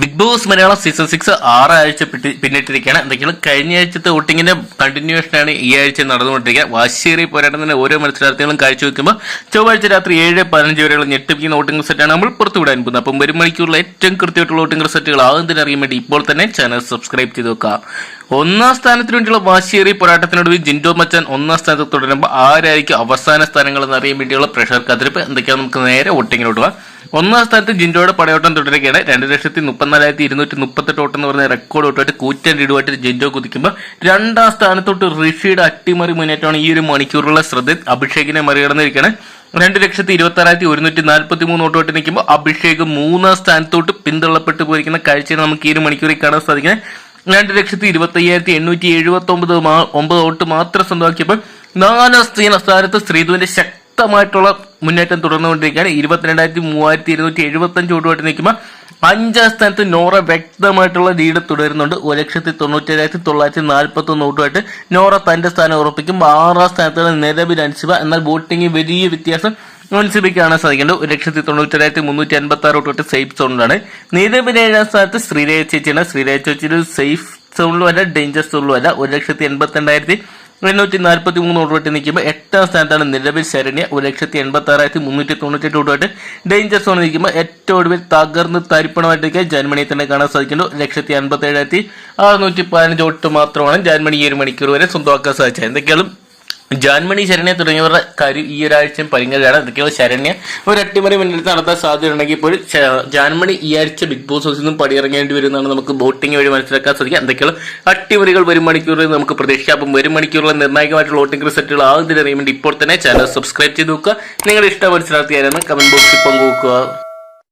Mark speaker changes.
Speaker 1: Bigg Boss Malayalam season six ആറാഴ്ച പിന്നിട്ടിരിക്കുകയാണ്. എന്തെങ്കിലും കഴിഞ്ഞ ആഴ്ചത്തെ വോട്ടിങ്ങിന്റെ കണ്ടിന്യൂഷനാണ് ഈ ആഴ്ച നടന്നുകൊണ്ടിരിക്കുക. വാശിയേറിയ പോരാട്ടത്തിന്റെ ഓരോ മത്സരാർത്ഥികളും കാഴ്ചവെക്കുമ്പോൾ ചൊവ്വാഴ്ച രാത്രി ഏഴ് പതിനഞ്ച് വരെയുള്ള ഞെട്ടിപ്പിക്കുന്ന വോട്ടിംഗ് സെറ്റാണ് നമ്മൾ പുറത്തുവിടാൻ പോകുന്നത്. അപ്പം ഒരു മണിക്കൂറിലെ ഏറ്റവും കൃത്യമായിട്ടുള്ള വോട്ടിംഗ് റിസൾട്ടുകൾ ആകുന്നതിന് അറിയാൻ വേണ്ടി ഇപ്പോൾ തന്നെ ചാനൽ സബ്സ്ക്രൈബ് ചെയ്ത് വെക്കുക. ഒന്നാം സ്ഥാനത്തിന് വേണ്ടിയുള്ള വാശിയേറിയ പോരാട്ടത്തിനൊടുവിൽ ജിൻഡോ മച്ചൻ ഒന്നാം സ്ഥാനത്ത് തുടരുമ്പോൾ ആരായിരിക്കും അവസാന സ്ഥാനങ്ങൾ എന്നറിയാൻ വേണ്ടിയുള്ള പ്രഷർ കതിരിപ്പ്. എന്തൊക്കെയാണ് നമുക്ക് നേരെ വോട്ടിങ്ങിലോട്ട് പോകാം. ഒന്നാം സ്ഥാനത്ത് ജിൻഡോയുടെ പടയോട്ടം തുടരുകയാണ്. രണ്ട് ലക്ഷത്തി മുപ്പത്തിനാലായിരത്തി ഇരുന്നൂറ്റി മുപ്പത്തെട്ട് ഓട്ടം എന്ന് പറഞ്ഞ റെക്കോർഡ് ഓട്ടമായിട്ട് കൂറ്റൻ ലീഡുമായിട്ട് ജിൻഡോ കുതിക്കുമ്പോൾ രണ്ടാം സ്ഥാനത്തോട്ട് ഋഷിയുടെ അട്ടിമറി മുന്നേറ്റമാണ് ഈ ഒരു മണിക്കൂറുള്ള ശ്രദ്ധ. അഭിഷേകിനെ മറികടന്നിരിക്കുകയാണ്. രണ്ട് ലക്ഷത്തി ഇരുപത്തി ആറായിരത്തി ഒരുന്നൂറ്റി നാൽപ്പത്തി മൂന്ന് ഓട്ടോട്ട് നിൽക്കുമ്പോൾ അഭിഷേക് മൂന്നാം സ്ഥാനത്തോട്ട് പിന്തള്ളപ്പെട്ടു പോയിരിക്കുന്ന കാഴ്ചയാണ് നമുക്ക് ഈ ഒരു മണിക്കൂറിൽ കാണാൻ സാധിക്കുന്നത്. രണ്ട് ലക്ഷത്തി ഇരുപത്തി അയ്യായിരത്തി എണ്ണൂറ്റി എഴുപത്തി ഒമ്പത് ഒമ്പത് ഓട്ട് മാത്രം സ്വന്തമാക്കിയപ്പോൾ നാലാം സ്ഥാന സ്ഥാനത്ത് ശ്രീധുവിന്റെ ശക്തമായിട്ടുള്ള മുന്നേറ്റം തുടർന്നുകൊണ്ടിരിക്കുകയാണ്. ഇരുപത്തിരണ്ടായിരത്തി മൂവായിരത്തി ഇരുന്നൂറ്റി എഴുപത്തി അഞ്ച് വോട്ടുമായിട്ട് നിൽക്കുമ്പോൾ അഞ്ചാം സ്ഥാനത്ത് നോറ വ്യക്തമായിട്ടുള്ള ലീഡ് തുടരുന്നുണ്ട്. ഒരു ലക്ഷത്തി തൊണ്ണൂറ്റേഴായിരത്തി തൊള്ളായിരത്തി നാൽപ്പത്തൊന്ന് വോട്ടുമായിട്ട് നോറ തന്റെ സ്ഥാനം ഉറപ്പിക്കും. ആറാം സ്ഥാനത്താണ് നിലവിൽ അൻസിബ. എന്നാൽ വോട്ടിംഗിൽ വലിയ വ്യത്യാസം മുൻസിബിക്ക് കാണാൻ സാധിക്കുന്നത് ഒരു ലക്ഷത്തി തൊണ്ണൂറ്റേഴായിരത്തി മുന്നൂറ്റി അൻപത്തി ആറ് തൊട്ട് സേഫ് സോണിലാണ്. നിലവിൽ ഏഴാം സ്ഥാനത്ത് ശ്രീരേഖ ചേച്ചിയാണ്. ശ്രീരേഖ ചേച്ചി സേഫ് സോണിലും അല്ല ഡേഞ്ചർ സോണിലും അല്ല ഒരു ലക്ഷത്തി എൺപത്തി രണ്ടായിരത്തി എണ്ണൂറ്റി നാൽപ്പത്തി മൂന്ന് വോട്ട് നിൽക്കുമ്പോൾ എട്ടാം സ്ഥാനത്താണ് നിലവിൽ ശരണ്യ. ഒരു ലക്ഷത്തി എൺപത്തി ആറായിരത്തി മുന്നൂറ്റി തൊണ്ണൂറ്റെട്ട് വോട്ടുമായിട്ട് ഡേഞ്ചർ സോണിൽ നിൽക്കുമ്പോൾ ഏറ്റവും ഒടുവിൽ തകർന്ന് തരിപ്പണമായിട്ടൊക്കെ ജർമ്മനിയെ തന്നെ കാണാൻ സാധിക്കുന്നു. ലക്ഷത്തി അൻപത്തി ഏഴായിരത്തി അറുന്നൂറ്റി പതിനഞ്ച് ഓട്ട് മാത്രമാണ് ജർമ്മനി ഈ ഒരു മണിക്കൂർ വരെ സ്വന്തമാക്കാൻ സാധിച്ചത്. എന്തൊക്കെയാലും ജാൻമണി ശരണ്യ തുടങ്ങിയവരുടെ കാര്യം ഈ ഒരാഴ്ചയും പരിങ്ങലാണ് ഇതൊക്കെയുള്ള ശരണ്യ. ഒരു അട്ടിമറി മുന്നിൽ നടത്താൻ സാധ്യതയുണ്ടെങ്കിൽ ഇപ്പോൾ ജാൻമണി ഈ ആഴ്ച ബിഗ് ബോസ് ഹൗസിൽ നിന്നും പടിയിറങ്ങേണ്ടി വരുന്നതാണ് നമുക്ക് ബോട്ടിംഗ് വഴി മനസ്സിലാക്കാൻ സാധിക്കും എന്തൊക്കെയാണ്? അട്ടിമറികൾ വരും മണിക്കൂറിൽ നമുക്ക് പ്രതീക്ഷിക്കാം. അപ്പം വരും മണിക്കൂറിലെ നിർണായകമായിട്ടുള്ള വോട്ടിംഗ് റിസൾട്ടുകൾ ആകുന്നതിന് അറിയാൻ വേണ്ടി ഇപ്പോൾ തന്നെ ചാനൽ സബ്സ്ക്രൈബ് ചെയ്ത് നോക്കുക. നിങ്ങളുടെ ഇഷ്ടം മനസ്സിലാക്കിയായിരുന്നു കമന്റ് ബോക്സിൽ പങ്കുവെക്കുക.